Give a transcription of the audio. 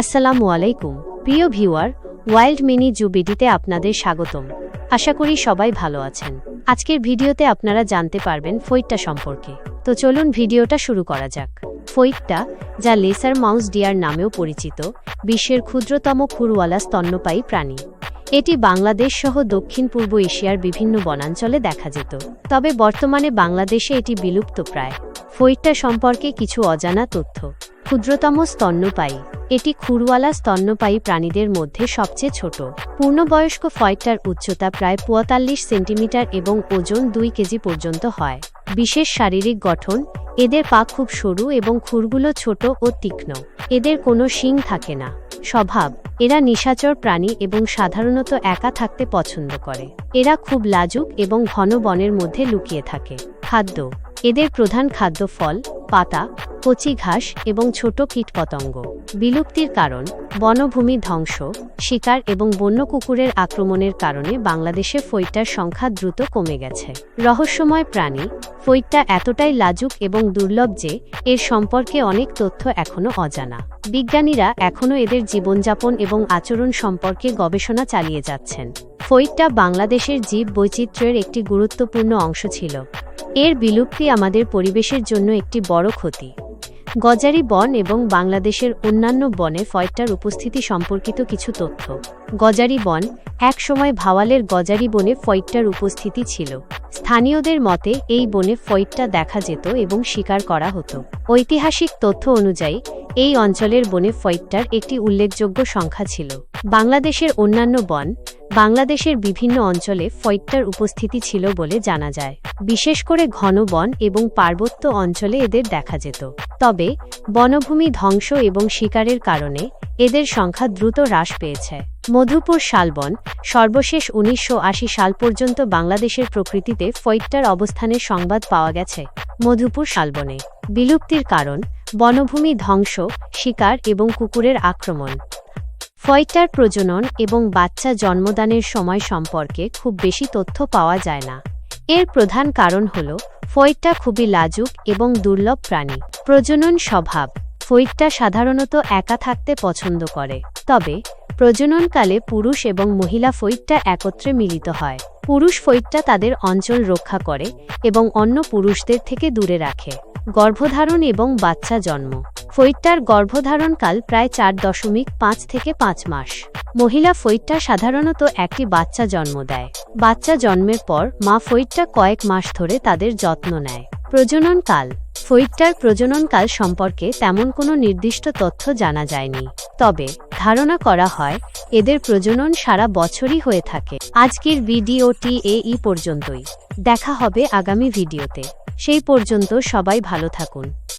আসসালামু আলাইকুম। প্রিয় ভিউয়ার, ওয়াইল্ড মিনি জুবিডিতে আপনাদের স্বাগতম। আশা করি সবাই ভালো আছেন। আজকের ভিডিওতে আপনারা জানতে পারবেন ফৈটটা সম্পর্কে। তো চলুন ভিডিওটা শুরু করা যাক। ফৈটটা, যা লেসার মাউস ডিয়ার নামেও পরিচিত, বিশ্বের ক্ষুদ্রতম খুরওয়ালা স্তন্যপায়ী প্রাণী। এটি বাংলাদেশ সহ দক্ষিণ পূর্ব এশিয়ার বিভিন্ন বনাঞ্চলে দেখা যেত। তবে বর্তমানে বাংলাদেশে এটি বিলুপ্ত প্রায় ফৈটটা সম্পর্কে কিছু অজানা তথ্য। ক্ষুদ্রতম স্তন্যপায়ী। এটি খুরওয়ালা স্তন্যপায়ী প্রাণীদের মধ্যে সবচেয়ে ছোট। পূর্ণবয়স্ক ফয়টার উচ্চতা প্রায় পঁয়তাল্লিশ সেন্টিমিটার এবং ওজন দুই কেজি পর্যন্ত হয়। বিশেষ শারীরিক গঠন, এদের পা খুব সরু এবং খুরগুলো ছোট ও তীক্ষ্ণ। এদের কোনো শিং থাকে না। স্বভাব, এরা নিশাচর প্রাণী এবং সাধারণত একা থাকতে পছন্দ করে। এরা খুব লাজুক এবং ঘন বনের মধ্যে লুকিয়ে থাকে। খাদ্য, এদের প্রধান খাদ্য ফল পাতা, কচি ঘাস এবং ছোট কীটপতঙ্গ। বিলুপ্তির কারণ, বনভূমি ধ্বংস, শিকার এবং বন্য কুকুরের আক্রমণের কারণে বাংলাদেশে ফৈটার সংখ্যা দ্রুত কমে গেছে। রহস্যময় প্রাণী, ফৈটটা এতটাই লাজুক এবং দুর্লভ যে, এর সম্পর্কে অনেক তথ্য এখনও অজানা। বিজ্ঞানীরা এখনও এদের জীবনযাপন এবং আচরণ সম্পর্কে গবেষণা চালিয়ে যাচ্ছেন। ফৈটটা বাংলাদেশের জীব বৈচিত্র্যের একটি গুরুত্বপূর্ণ অংশ ছিল। এর বিলুপ্তি আমাদের পরিবেশের জন্য একটি বড় ক্ষতি। গজারি বন এবং বাংলাদেশের অন্যান্য বনে ফয়টার উপস্থিতি সম্পর্কিত কিছু তথ্য। গজারি বন, একসময় ভাওয়ালের গজারি বনে ফয়টার উপস্থিতি ছিল। স্থানীয়দের মতে, এই বনে ফয়টা দেখা যেত এবং শিকার করা হতো। ঐতিহাসিক তথ্য অনুযায়ী, এই অঞ্চলের বনে ফয়টার একটি উল্লেখযোগ্য সংখ্যা ছিল। বাংলাদেশের অন্যান্য বন বাংলাদেশের বিভিন্ন অঞ্চলে ফয়টার উপস্থিতি ছিল বলে জানা যায়। বিশেষ করে ঘন বন এবং পার্বত্য অঞ্চলে এদের দেখা যেত। তবে, বনভূমি ধ্বংস এবং শিকারের কারণে এদের সংখ্যা দ্রুত হ্রাস পেয়েছে। মধুপুর শালবন, সর্বশেষ উনিশশো আশি সাল পর্যন্ত বাংলাদেশের প্রকৃতিতে ফৈট্টার অবস্থানের সংবাদ পাওয়া গেছে মধুপুর শালবনে। বিলুপ্তির কারণ, বনভূমি ধ্বংস, শিকার এবং কুকুরের আক্রমণ। ফয়টার প্রজনন এবং বাচ্চা জন্মদানের সময় সম্পর্কে খুব বেশি তথ্য পাওয়া যায় না। এর প্রধান কারণ হল ফয়টা খুবই লাজুক এবং দুর্লভ প্রাণী। প্রজনন স্বভাব ফৈটটা সাধারণত একা থাকতে পছন্দ করে। তবে, প্রজননকালে পুরুষ এবং মহিলা ফৈটটা একত্রে মিলিত হয়। পুরুষ ফৈটটা তাদের অঞ্চল রক্ষা করে এবং অন্য পুরুষদের থেকে দূরে রাখে। গর্ভধারণ এবং বাচ্চা জন্ম। ফৈট্টার গর্ভধারণকাল প্রায় চার দশমিক পাঁচ থেকে পাঁচ মাস। মহিলা ফৈট্টা সাধারণত একটি বাচ্চা জন্ম দেয়। বাচ্চা জন্মের পর মা ফৈট্টা কয়েক মাস ধরে তাদের যত্ন নেয়। প্রজননকাল। ফৈট্টার প্রজননকাল সম্পর্কে তেমন কোনো নির্দিষ্ট তথ্য জানা যায়নি। তবে, ধারণা করা হয়, এদের প্রজনন সারা বছরই হয়ে থাকে। আজকের ভিডিওটি এই পর্যন্তই। দেখা হবে আগামী ভিডিওতে। সেই পর্যন্ত সবাই ভালো থাকুন।